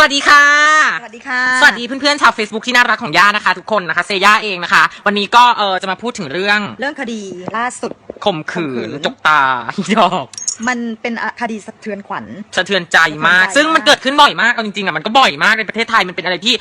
สวัสดีค่ะ สวัสดีค่ะ สวัสดีเพื่อนๆชาว Facebook ที่น่ารักของย่านะคะทุกคนนะคะเซย่าเองนะคะ วันนี้ก็เออจะมาพูดถึงเรื่องเรื่องคดีล่าสุดข่มขืนข่มขืนจกตาดอกมันเป็นอะคดีสะเทือนขวัญสะเทือนใจมากสะเทือนใจซึ่งมันมากเกิดขึ้นบ่อยมากเอาจริงๆอะมันก็บ่อยมากในประเทศไทยมันเป็นอะไรที่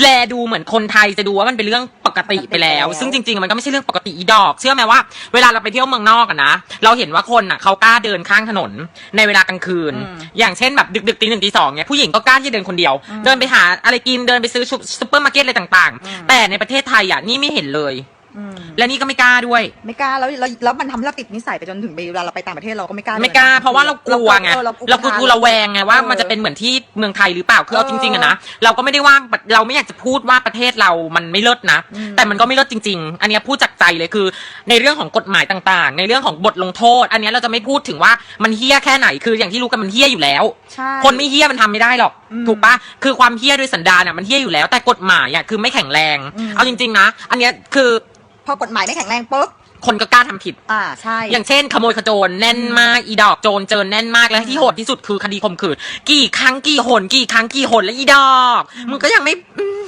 แลดูเหมือนคนไทยจะดูว่ามันเป็นเรื่อง ปกติไปแล้ว ซึ่งจริงๆอะมันก็ไม่ใช่เรื่องปกติอีดอก เชื่อไหมว่าเวลาเราไปเที่ยวเมืองนอกอะนะ เราเห็นว่าคนอะเขากล้าเดินข้างถนนในเวลากลางคืน อย่างเช่นแบบดึกๆตีหนึ่งตีสองเนี่ยผู้หญิงก็กล้าที่จะเดินคนเดียว เดินไปหาอะไรกินเดินไปซื้อซุปเปอร์มาร์เก็ตอะไรต่างๆ แต่ในประเทศไทยอะนี่ไม่เห็นเลยอืม และนี่ก็ไม่กล้าด้วย ไม่กล้าแล้วแล้วแล้วมันทำให้เราติดนิสัยไปจนถึงเวลาเราไปต่างประเทศเราก็ไม่กล้าไม่กล้าดินเพราะว่าเรากลัวไงออเรากลัวระแวงไงว่ามันจะเป็นเหมือนที่เมืองไทยหรือเปล่าคือเอาจริงๆอะนะเราก็ไม่ได้ว่าเราไม่อยากจะพูดว่าประเทศเรามันไม่เลิศนะ แต่มันก็ไม่เลิศจริง ๆ อันเนี้ยพูดจากใจเลยคือ ในเรื่องของกฎหมายต่างๆ ในเรื่องของบทลงโทษ อันเนี้ยเราจะไม่พูดถึงว่ามันเฮี้ยแค่ไหนคืออย่างที่รู้กันมันเฮี้ยอยู่แล้ว ใช่ คนไม่เฮี้ยมันทำไม่ได้หรอก อืมถูกปะคือความเฮี้ยด้วยสันดานอะมันเฮี้ยอยู่แล้วแต่กฎหมายอะคือไม่แข็งแรงอืมเอาจริงๆนะ อันเนี้ยคือพ อกฎหมายไม่แข็งแรงปุ๊บ คนก็กล้าทำผิด อ่าใช่ อย่างเช่น ขโมยขโจรแน่นมากอีดอกโจรเจอแน่นมากและที่โหดที่สุดคือคดีข่มขืนกี่ครั้งกี่หนกี่ครั้งกี่หนแล้วอีดอกมึงก็ยังไม่อืม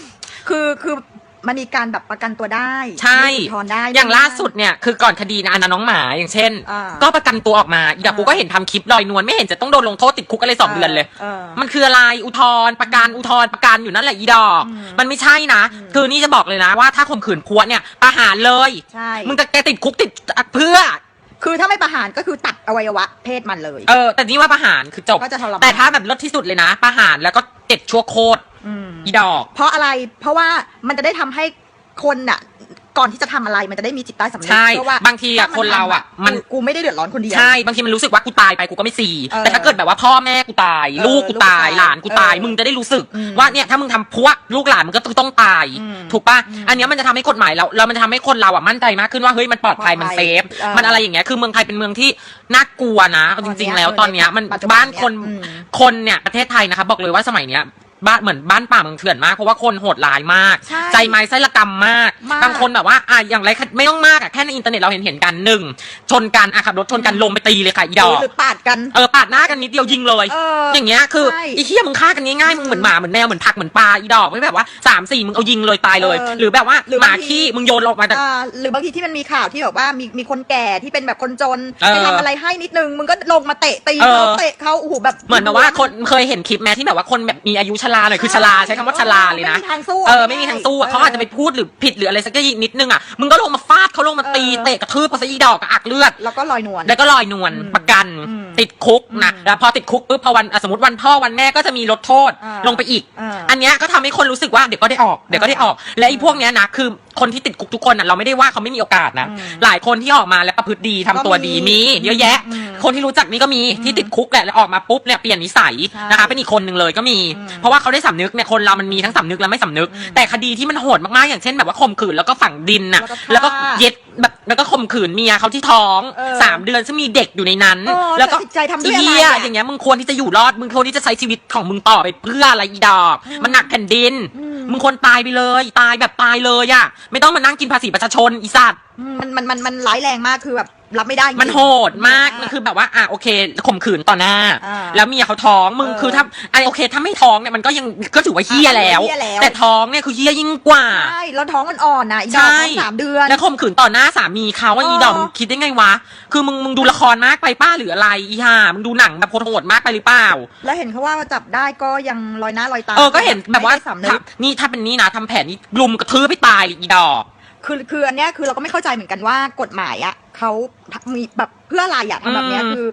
คือคือ มันมีการแบบประกันตัวได้ใช่ มีอุทธรณ์ได้ อย่างล่าสุดเนี่ยคือก่อนคดีนะอันนั้นน้องหมาอย่างเช่น อ่าก็ประกันตัวออกมาอีดอกอ่ากูก็เห็นทำคลิปลอยนวลไม่เห็นจะต้องโดนลงโทษติดคุกอะไรสองเดือนเลย เออมันคืออะไรอุทธรณ์ประกันอุทธรณ์ประกันอยู่นั่นแหละอีดอก อืมมันไม่ใช่นะคือนี่จะบอกเลยนะว่าถ้าข่มขืนพัวเนี่ยประหารเลย ใช่ มึงจะแกติดคุกติดเพื่อ คือถ้าไม่ประหารก็คือตัดอวัยวะเพศมันเลย เออแต่นี่ว่าประหารคือจบ ก็จะทรมานแต่ถ้าแบบลดที่สุดเลยนะ ประหารแล้วก็เจ็ดชั่วโคตร อืมอีดอก เพราะอะไร เพราะว่ามันจะได้ทำให้คนน่ะ ก่อนที่จะทำอะไรมันจะได้มีจิตใต้สำนึกใช่เพราะว่าบางทีอะถ้คนเราอะทำมันกูกูไม่ได้เดือดร้อนคนเดียว ใช่บางทีมันรู้สึกว่ากูตายไปกูก็ไม่สี่เออแต่ถ้าเกิดแบบว่าพ่อแม่กูตาย เออลูกกูตาย ลูกกูตายหลานกูตาย เออมึงจะได้รู้สึก อืมว่าเนี่ยถ้ามึงทำพวกลูกหลานมึงก็ต้องตาย อืมถูกปะอืมอันเนี้ยมันจะทำให้กฎหมายเราเรามันจะทำให้คนเราอะมั่นใจมากขึ้นว่าเฮ้ยมันปลอดภัยปลอดภัยมันเซฟเออมันอะไรอย่างเงี้ยคือเมืองไทยเป็นเมืองที่น่ากลัวนะเอาจริง ๆ แล้วตตออนนเนี้เนี้ยยมันปัจจุบันบ้านคนเนี่ยอืม คนเนี่ยประเทศไทยนะคะบอกเลยว่าสมัยเนี้ย บ้านเหมือนบ้านป่าเมืองเถื่อนมาก เพราะว่าคนโหดร้ายมาก ใช่ใจไม้ไส้ละกรรมมาก มากบางคนแบบว่าอะอย่างไรไม่ต้องมากอะแค่ในอินเทอร์เน็ตเราเห็นเห็นกันหนึ่งชนกันอะขับรถชนกันลงไปตีเลยค่ะอีดอก หรือปาดกัน เออปาดหน้ากันนิดเดียวยิงเลยเอออย่างเงี้ยคือใช่ไอีเหี้ยมึงฆ่ากันง่ายๆมึงเหมือนหมาเหมือนแมวเหมือนผักเหมือนปลาอีดอกไม่แบบว่าสามสี่มึงเอายิงเลยตายเลย เออหรือแบบว่าหรือหมาบางที ขี้มึงโยนลงมาจากอ่าหรือบางทีที่มันมีข่าวที่แบบว่ามีมีคนแก่ที่เป็นแบบคนจนเออไปทำอะไรให้นิดนึงมึงก็ลงมาเตะตีเออ เขาเตะเขาโอ้โหแบบ เหมือนแบบว่าคนเคยเห็นคลิปแม้ที่แบบว่าคนแบบมีอายุชราหน่อยคือชราใช้คำว่าชราเลยนะ ไม่มีทางสู้เออไม่มีทางสู้อะเขาอาจจะไปพูดหรือผิดหรืออะไรสักอย่างนิดนึงอะมึงก็ลงมาฟาดเขาลงมาตีเออเตะกระทืบเขาซะอีดอกกระอักเลือด แล้วก็ลอยนวล แล้วก็ลอยนวลอืมประกันอืมติดคุกนะอืมแล้วพอติดคุกปุ๊บพอวันอะสมมติวันพ่อวันแม่ก็จะมีลดโทษอ่าลงไปอีก อ่า อันเนี้ยก็ทำให้คนรู้สึกว่าเดี๋ยวก็ได้ออกเดี๋ยวก็ได้ออกและไอ้พวกเนี้ยนะคือ คนที่ติดคุกทุกคนอะเราไม่ได้ว่าเขาไม่มีโอกาสนะ อืมหลายคนที่ออกมาแล้วประพฤติดีทำตัวดีก็มีมีเยอะแยะ อืมคนที่รู้จักนี่ก็มีที่ติดคุกแหละแล้วออกมาปุ๊บเนี่ยเปลี่ยนนิสัยใช่นะคะเป็นอีกคนหนึ่งเลยก็มี อืมเพราะว่าเขาได้สำนึกเนี่ยคนเรามันมีทั้งสำนึกและไม่สำนึก อืมแต่คดีที่มันโหดมากๆอย่างเช่นแบบว่าข่มขืนแล้วก็ฝังดินน่ะแล้แล้ววก็ก็ฆ่าเย็ดแบบแล้วก็ข่มขืนเมียเขาที่ท้องเออสามเดือนซึ่งมีเด็กอยู่ในนั้น เออแล้วก็แต่จิตใจทำด้วยอะไรเหี้ยอะ อย่างเงี้ยมึงควรที่จะอยู่รอดมึงควรที่จะใช้ชีวิตของมึงต่อไปเพื่ออะไรอีดอก มันหนักแผ่นดิน อืม มึงควรตายไปเลย ตายแบบตายเลยอะไม่ต้องมานั่งกินภาษีประชาชนอีสัตว์ มันมันมันมันร้ายแรงมากคือแบบ รับไม่ได้จริง มันโหดมากมันคือแบบว่าอะโอเคข่มขืนต่อหน้า อ่าแล้วเมียเขาท้องมึงเออคือถ้าไอโอเคถ้าไม่ท้องเนี่ยมันก็ยังก็ถือว่าเฮี้ยแล้ว เหี้ยแล้ว แต่ท้องเนี่ยคือเฮี้ยยิ่งกว่า ใช่แล้วท้องมันอ่อนนะอีดอกท้องสามเดือน แล้วข่มขืนต่อหน้าสามีเขาว่าเอออีดอกมึงคิดได้ไงวะ คือมึงมึงดูละครมากไปป้าหรืออะไรอีห่ามึงดูหนังแบบโหดๆมากไปหรือเปล่า แล้วเห็นเขาว่าจับได้ก็ยังลอยหน้าลอยตาเออก็เห็นแบบว่าไม่ได้สำนึกนี่ถ้าเป็นนี่นะทำแผนนี่ลุมกระทืบไปตายเลยอีดอก คือคืออันเนี้ยคือเราก็ไม่เข้าใจเหมือนกันว่ากฎหมายอะเขามีแบบเพื่ออะไรอะทำแบบเนี้ยอืมคือ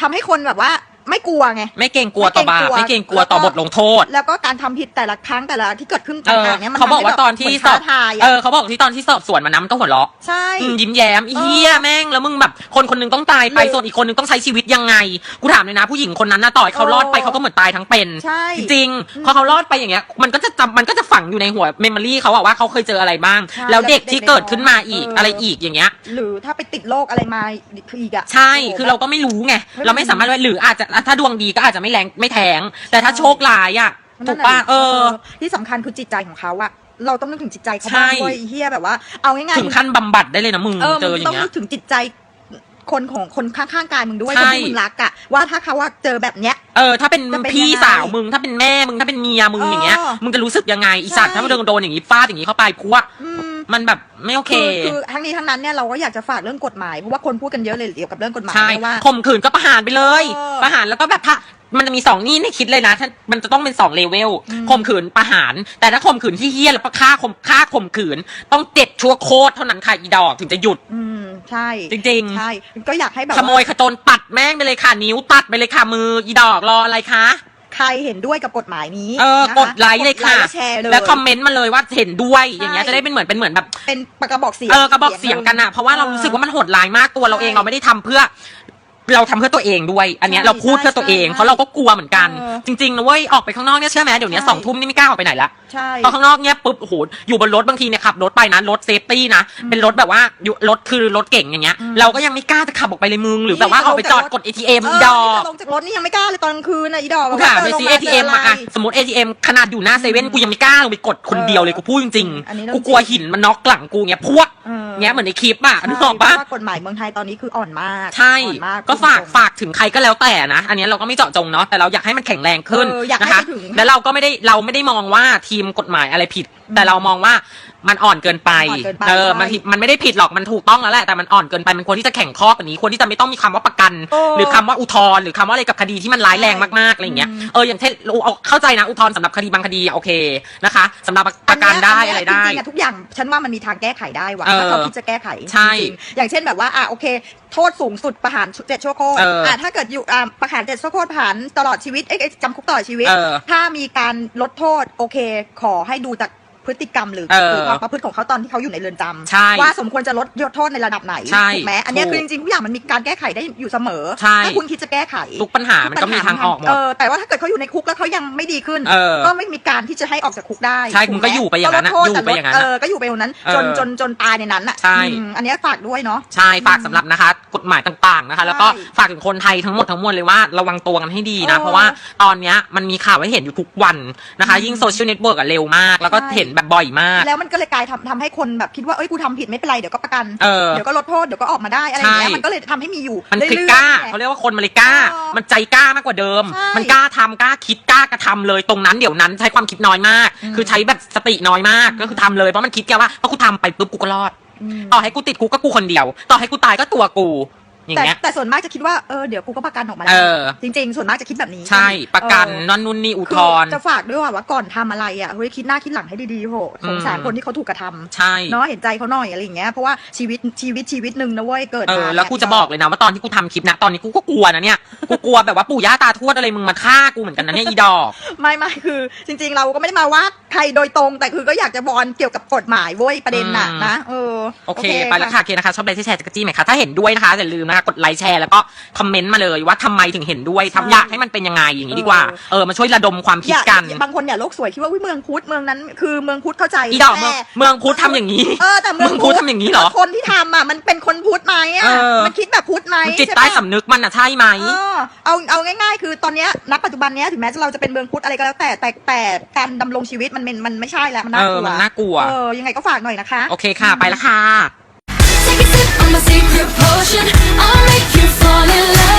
ทำให้คนแบบว่า ไม่กลัวไง ไม่เกรงกลัวต่อบาปไม่ไม่เกเกรรงงกกลัลัววต่อบทลงโทษ แล้วก็การทำผิดแต่ละครั้งแต่ละที่เกิดขึ้นเออต่างๆเนี้ยมันเขาบอกว่าทำให้ตอนที่เหมืสอบท้าทายเออะอเขาบอกที่ตอนที่สอบสวนมันนะมันก็หัวเราะใช่ อืมยิ้มแย้มอีเหี้ยแม่งแล้วมึงแบบ คนคนหนึงต้องตายไปหรือส่วนอีกคนหนึงต้องใช้ชีวิตยังไง กูถามเลยนะ ผู้หญิงคนนั้นนะต่อยเขารอดไปเออเขาก็เหมือนตายทั้งเป็น ใช่ จริงๆพอเขารอดไปอย่างเงี้ย มันก็จะจำมันก็จะฝังอยู่ในหัวเมมโมรี่เขาอะว่าเขาเคยเจออะไรบ้าง ใช่แล้วเด็กแล้วเด็กที่ในเกิดขึ้นมาอีกเอออ อะไรอีกอย่างเงี้ย หรือถ้าไปติดโรคอะไรมาคืออีกอะใช่ โโหคือเราก็ไม่รู้ไงไม่เราไม่สามารถว่าหรืออาจจะถ้าดวงดีก็อาจจะไม่แรงไม่แทง แต่ถ้าโชคร้ายอะมันถูนั่กนแหละป่ะเออ ที่สำคัญคือจิตใจของเขาอะเราต้องนึกถึงจิตใจเขาใช่บ้างด้วยไอ้เฮียแบบว่าเอาง่ายๆถึงขั้นบำบัดได้เลยนะมึงเออเจอมึงอย่าต้องงเงี้นึยกถึงจิตใจคนของคนข้างๆกายมึงด้วยใช่คนที่มึงรักอะว่าถ้าเขาว่าเจอแบบเนี้ยเออถ้าเป็นจะเป็นพี่ยังไงสาวมึงถ้าเป็นแม่มึงถ้าเป็นเมียมึงเอออย่างเงี้ยมึงจะรู้สึกยังไงอีสัตว์ใช่ถ้ามันโดนโดนอย่างงี้ฟาดอย่างงี้เข้าไปพัวอื มมันแบบไม่โอเค คือคือทั้งนี้ทั้งนั้นเนี่ยเราก็อยากจะฝากเรื่องกฎหมายเพราะว่าคนพูดกันเยอะเลยเกี่ยวกับเรื่องกฎหมายใช่นะว่า ข่มขืนก็ประหารไปเลย เออประหารแล้วก็แบบถ้ามันจะมีสองนี่ให้คิดเลยนะถ้ามันจะต้องเป็นสองเลเวลอืม ข่มขืนประหาร แต่ถ้าข่มขืนที่เฮี้ยแล้วฆ่าข่มฆ่าข่มขืน ต้องเจ็ดชั่วโคตรเท่านั้นค่ะอีดอกถึงจะหยุด อืมใช่จริงใช่ก็อยากให้แบบๆขโมยขโจรปัดแม่งไปเลยค่ะ นิ้วตัดไปเลยค่ะมืออีดอกรออะไรคะ ใครเห็นด้วยกับกฎหมายนี้เออ นะคะกดไลค์เลยค่ะ กดไลแชร์เลยแล้วคอมเมนต์มาเลยว่าเห็นด้วยใช่อย่างเงี้ยจะได้เป็นเหมือนเป็นเหมือนแบบ เป็นปากกระบอกเสียง เออกระบอกเสียงกันอะเพราะว่าเรารู้สึกว่ามันโหดร้ายมากตัวเราเองใช่เราไม่ได้ทำเพื่อ เราทำเพื่อตัวเองด้วย อันเนี้ยใช่เราพูดเพื่อตัวเอง ใช่เพราะเราก็กลัวเหมือนกัน เออจริงๆนะเว้ยออกไปข้างนอกเนี่ยเชื่อไหมเดี๋ยวนี้ใช่ สองทุ่มนี่ไม่กล้าออกไปไหนละ ใช่ พอข้างนอกเนี่ยปุ๊บโอ้โหอยู่บนรถบางทีเนี่ยขับรถไปนะรถเซฟตี้นะเป็นรถแบบว่าอยู่รถคือรถเก่งอย่างเงี้ย อืม เราก็ยังไม่กล้าจะขับออกไปเลยมึงหรือแบบว่านี่ออกไปจอดลงจากรถกด ATM เออีอดอกนี่จะลงจากรถนี่ยังไม่กล้าเลยตอนกลางคืนนะอีดอกกูแบบถามว่าไปเดินซีลง ATM จอะไรอะสมมติ ATM ขนาดอยู่หน้าเซเว่นกูยังไม่กล้าลงไปกดคนเดียวเลยกูพูดจริงอันนี้ๆเรื่องกูกลัวหินมันน็อกหลังกูเงี้ยพวกเออเงี้ยเหมือนในคลิปอะนึกออกปะใช่เพราว่ากฎหมายเมืองไทยตอนนี้คืออ่อนมากใช่ อ่อนมาก ก็ฝากพูดตรงฝากถึงใครก็แล้วแต่นะ อันนี้เราก็ไม่เจาะจงเนาะแต่เราอยากให้มันแข็งแรงขึ้นเอออยากให้นะคะไปถึง แล้วเราก็ไม่ได้เราไม่ได้มองว่าทีมกฎหมายอะไรผิด แต่เรามองว่ามันอ่อนเกินไป อ่อนเกินไปเออใช่มันผิดมันไม่ได้ผิดหรอก มันถูกต้องแล้วแหละ แต่มันอ่อนเกินไป มันควรที่จะแข่งข้อกว่านี้ ควรที่จะไม่ต้องมีคำว่าประกันเออหรือคำว่าอุทธรณ์ หรือคำว่าอะไรกับคดีที่มันร้ายแรงมากๆ อะไรอย่างเงี้ยอืมเออ อย่างเช่นเอาเข้าใจนะ อุทธรณ์สำหรับคดีบางคดีอะโอเค นะคะสำหรับประกันได้เนี้ยอะไรได้ จริงๆอะทุกอย่างฉันว่ามันมีทางแก้ไขได้ว่ะเออถ้าเขาคิดจะแก้ไขใช่จริงๆอย่างเช่นแบบว่าอะโอเค โทษสูงสุดประหารเจ็ดชั่วโคตรเอออะถ้าเกิดอยู่อะประหารเจ็ดชั่วโคตรประหารตลอดชีวิตเอ้ยเอ้ยจำคุกตลอดชีวิต เออ ถ้ามีการลดโทษโอเค ขอให้ดูจาก พฤติกรรมหรือเออหรือความประพฤติของเขาตอนที่เขาอยู่ในเรือนจำใช่ว่าสมควรจะลดโทษในระดับไหนใช่ถูกไหมอันเนี้ยถูกคือจริงๆทุกอย่างมันมีการแก้ไขได้อยู่เสมอใช่ ถ้าคุณคิดจะแก้ไขทุกปัญหามันก็มีทางออกหมด เออแต่ว่าถ้าเกิดเขาอยู่ในคุกแล้วเขายังไม่ดีขึ้น เออก็ไม่มีการที่จะให้ออกจากคุกได้ใช่ถูคุณก็หอยู่ไปอย่างนั้นน่ะก็ลดโทษอยู่ไปอย่างนั้นเอน่ะอก็อยู่ไปอย่างนั้นเออจนจนจนตายในนั้นอะใช่ อืมอันเนี้ยฝากด้วยเนาะ ใช่ฝากสำหรับนะคะ กฎหมายต่างๆนะคะ แล้วก็ใช่ฝากถึงคนไทยทั้งหมดทั้งมวลเลยว่าระวังตัวกันให้ดีนะ เออเพราะว่าตอนเนี้ยมันมีข่าวให้เห็นอยู่ทุกวันนะคะอืมยิ่งโซเชียลเน็ตเวิร์กอะเร็วมาก แล้วก็ใช่ เห็นแบบบ่อยมาก แล้วมันก็เลยกลายทำทำให้คนแบบคิดว่าเอ้ยกูทำผิดไม่เป็นไรเดี๋ยวก็ประกันเออเดี๋ยวก็ลดโทษเดี๋ยวก็ออกมาได้อะไรอย่างเงี้ยใช่ มันก็เลยทำให้มีอยู่มันเรื่คืออยๆกล้าไง เขาเรียกว่าคนมันเลยกล้า เออมันใจกล้ามากกว่าเดิม ใช่มันกล้าทำกล้าคิดกล้ากระทำเลยตรงนั้นเดี๋ยวนั้นใช้ความคิดน้อยมากอืมคือใช้แบบสติน้อยมากก็คือทำเลยเพราะมันคิดแค่ว่าพอกูทำไปปุ๊บกูก็รอด อืม ต่อให้กูติดคุกก็กูคนเดียว ต่อให้กูตายก็ตัวกู อย่างแต่เงี้ย แต่ส่วนมากจะคิดว่าเออเดี๋ยวกูก็ประกันออกมาเอแล้วอจริง ๆ ส่วนมากจะคิดแบบนี้ใช่ประกันเออ นั่นนู่นนี่อุทคืธอรณ์จะฝากด้วยว่าว่าก่อนทำอะไรอะเฮ้ยคิดหน้าคิดหลังให้ดีๆโหสงสารอืมคนที่เขาถูกกระทำใช่ เนาะเห็นใจเขาหน่อยอะไรอย่างเงี้ยเพราะว่าชีวิตชีวิตชีวิตหนึ่งนะเว้ยเกิดเออมาแล้วกูจะบอกเลยนะว่าตอนที่กูทำคลิปนะตอนนี้กูก็กลัวนะเนี่ย กูกลัวแบบว่าปู่ย่าตาทวดอะไรมึงมาฆ่ากูเหมือนกันนะเนี่ยอีดอก ไม่ไม่คือ จริง ๆ เราก็ไม่ได้มาว่าใครโดยตรง แต่คือก็อยากจะบอลเกี่ยวกับกฎหมายเว้ยประเด็นน่ะอืม นะเออ โอเค ไปแล้วค่ะโอเคนะคะ ชอบไลค์แชร์จักรจี้ไหมคะ ถ้าเห็นด้วยนะคะ อย่าลืมนะคะกดไลค์แชร์แล้วก็คอมเมนต์มาเลยว่าทำไมถึงเห็นด้วยทำอยากให้มันเป็นยังไงอย่างนี้ดีกว่าเออมาช่วยระดมความคิอดย่ากัน บางคนอย่าโลกสวยคิดว่าวิเมืองพุทธเมืองนั้นคือเมืองพุทธเข้าใจอีดอกเมืองแต่เมืองพุทธทำอย่างนี้เออแต่เมืองเมืองพุทธทำอย่างนี้เหรอคนที่ทำอะมันเป็นคนพุทธไหมอะเออมันคิดแบบพุทธไหมมันจิตช่ใต้ปะสำนึกมันอะใช่ไหมเออเอาเอาง่าย ๆ คือตอนเนี้ยณปัจจุบันเนี้ยถึงแม้เราจะเป็นเมืองพุทธอะไรก็แล้วแต่แต่แต่การดำรงชีวิตมันมันมันไม่ใช่แล้วมันเอน่ากอลัวมันน่ากลัวเออยังไงก็ฝากหน่อยนะคะ โอเคค่ะไปแล้วค่ะ My secret potion. I'll make you fall in love.